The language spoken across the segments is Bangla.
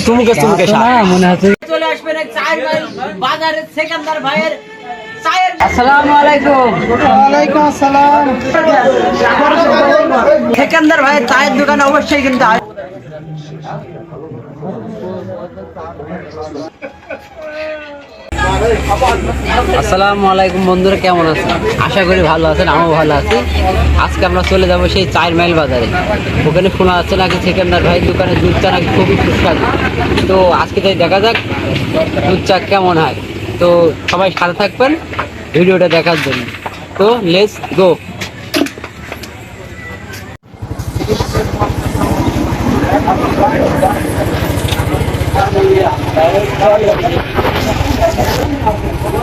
তুমুকে তুমুকে মনে হচ্ছে চলে আসবেন চায়ের বাজারের সেকেন্দার ভাইয়ের চায়ের আসসালামু ওয়ালাইকুম আসসালাম। সেকেন্দার ভাইয়ের চায়ের দোকান অবশ্যই কিন্তু আসসালামু আলাইকুম বন্ধুরা, কেমন আছেন? আশা করি ভালো আছেন, আমিও ভালো আছি। আজকে আমরা চলে যাব সেই চার মাইল বাজারে। ওখানে শোনা যাচ্ছে নাকি সেকেন্দার ভাই দোকানে দুধ চা নাকি খুবই সুস্বাদু। তো আজকে তাই দেখা যাক দুধ চা কেমন হয়। তো সবাই সাথে থাকবেন, ভিডিওটা দেখার জন্য। তো লেটস গো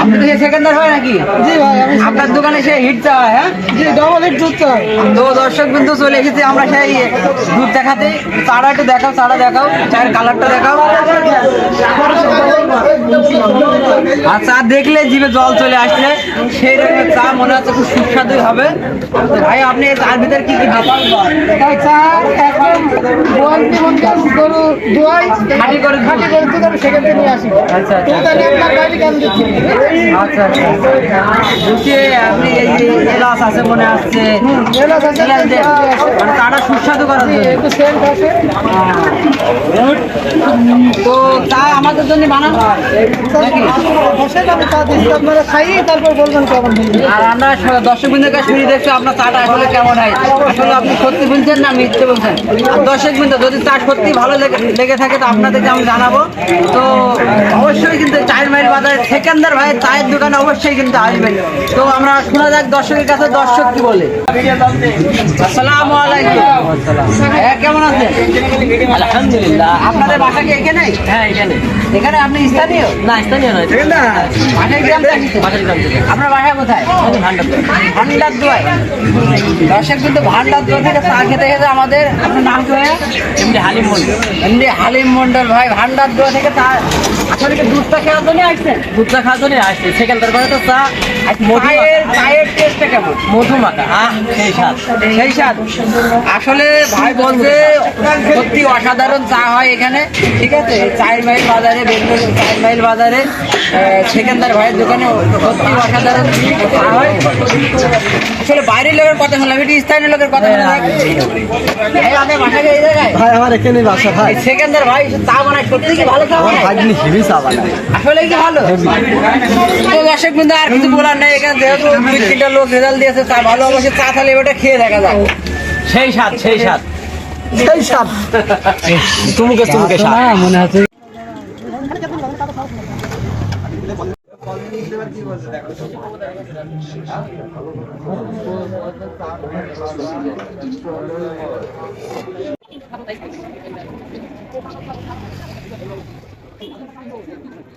আপনি তো সেকেন্দার ভাই নাকি? জি ভাই আপনার দোকানে সেই হিট চা হয় হ্যাঁ? জি ডবল হিট দুধ তো দর্শক বিন্দু চলে এসেছি আমরা সেই দুধ দেখাতে। চাটা একটু দেখাও চাটা দেখাও চায়ের কালারটা দেখাও। আর চা দেখলে জিভে জল চলে আসলে সেই রকমের চা মনে হচ্ছে খুব সুস্বাদু হবে। ভাই আপনি চার ভিতরে কি কি? তাই চা গরু দোয়াই। খাঁটি করে দুধ। করে সেখান থেকে নিয়ে আসি। আচ্ছা, আচ্ছা। আপনার গাড়ি কেন দিচ্ছি আছে মনে সুস্বাদু তো চা আমাদের বানানো আপনারা তারপর আমরা দর্শক বিন্দুর কাছে দেখছি আপনার চাটা আসলে কেমন হয়। আসলে আপনি সত্যি বলছেন না মিথ্যে বলছেন? দর্শক বিন্দু, যদি চা সত্যি ভালো লেগে থাকে, তো আপনাদেরকে আমি জানাব। তো অবশ্যই কিন্তু চায়ের মাইল বাজারে সেকেন্দার ভাইয়ের চায়ের দোকানে অবশ্যই কিন্তু আসবেন তো আমরা শোনা যাক দর্শকের কাছে দর্শক কি বলে। আসসালামু আলাইকুম। হ্যাঁ কেমন আছেন? আলহামদুলিল্লাহ। আপনাদের বাসা কি এখানে? হ্যাঁ এখানে। এখানে আপনি স্থানীয়? না স্থানীয় নয়। গ্রাম আপনার বাসা কোথায়? ভান্ডার দোয়ায় দর্শক কিন্তু ভান্ডার দোয়া থেকে চা খেতে খেতে আমাদের। আপনার নাম কি এমনি হালিম মন্ডল। এমনি হালিম মন্ডল ভাই ভান্ডার দোয়া থেকে চা আসলে দুধটা খাওয়ার জন্য আসছেন? দুধটা খাওয়ার জন্য আসছে। সেখানকার পরে তো চা চায়ের চায়ের টেস্টটা কেমন? মধু মাখা আহ সেই স্বাদ। সেই স্বাদ। আসলে ভাই বলছে সত্যি অসাধারণ চা হয় এখানে। ঠিক আছে? চার মাইল বাজারে বেঙ্গল চার মাইল বাজারে আহ, ভাইয়ের দোকানে সত্যি অসাধারণ চা হয়। আসলে বাইরের লোকের কথা বললাম এটি স্থানীয় লোকের কথা বলে ভাই আমার এখানে বাসা ভাই। এই ভাই চা বানায় সত্যি কি ভালো চা চা বানায়। আসলে কি ভালো? তো দর্শক বিন্দু, আর কিছু বলার নেই, এখানে যেহেতু তিনটা লোক রেজাল্ট দিয়েছে চা ভালো অবশ্যই চা তাহলে ওটা খেয়ে দেখা যাক। সেই স্বাদ সেই স্বাদ। সেই সাপ তুমুকে তুমুকে স্বাদ। মনে হচ্ছে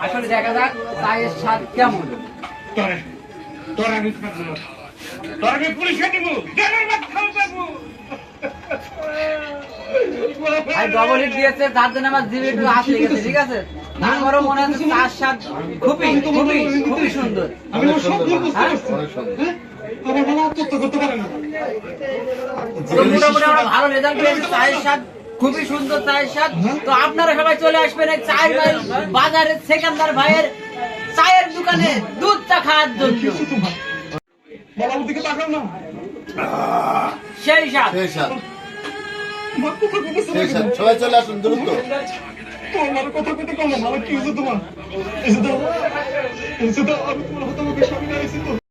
আসলে দেখা যাক চায়ের স্বাদ কেমন। তোর তোর ডবল হিট দিয়েছে তার জন্য আমার জিভে একটু হাত লেগেছে ঠিক আছে? তারপরেও মনে হচ্ছে চার সাত খুবই খুবই খুবই সুন্দর। হ্যাঁ? মোটামুটি আমরা ভালো রেজাল্ট পেয়েছি চায়ের স্বাদ খুবই সুন্দর চায়ের স্বাদ। তো আপনারা সবাই চলে আসবেন এই চায়ের মাইল বাজারের সেকেন্দার ভাইয়ের চায়ের দোকানে দুধ চা খাওয়ার জন্য। সেই স্বাদ। সেই সবাই চলে আসুন দ্রুত। তোমার কথা কম ভালো কি তোমার এসে দাও এসে দাও আমি তোমার হাতে এসে তো